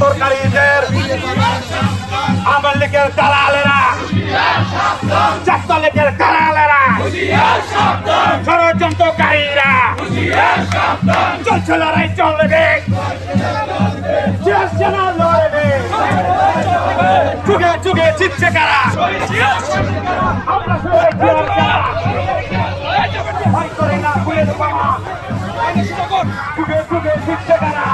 চরকারীদের আওয়ামী লীগের দালালেরা ছাত্রলীগের দালালেরা ষড়যন্ত্রকারীরা চলছে লড়াই চলবে শহীদের যুগে জিতছে কারা? যুগে যুগে জিতছে কারা?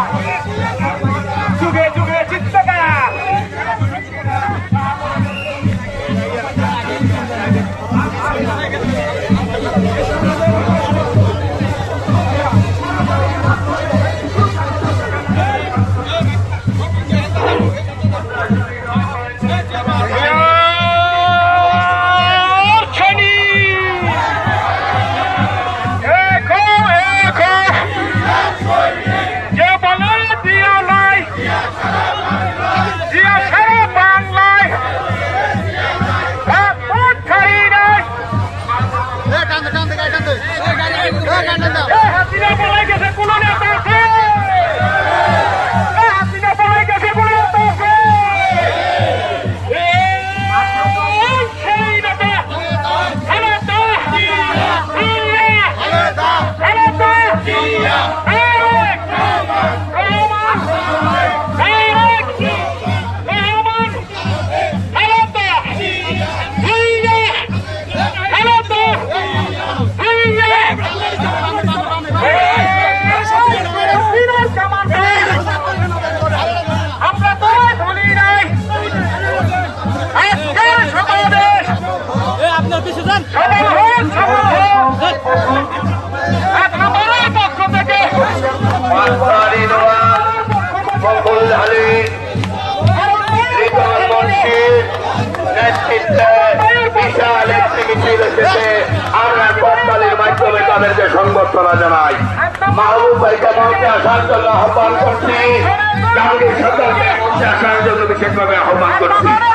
করছে আমরা কোম্পানির মাধ্যমে তাদেরকে সংবর্ধনা জানাই। মাহবুব মঞ্চে আসার জন্য আহ্বান করছি। কালকে সকালে মঞ্চে আসার জন্য বিশেষভাবে আহ্বান করছি।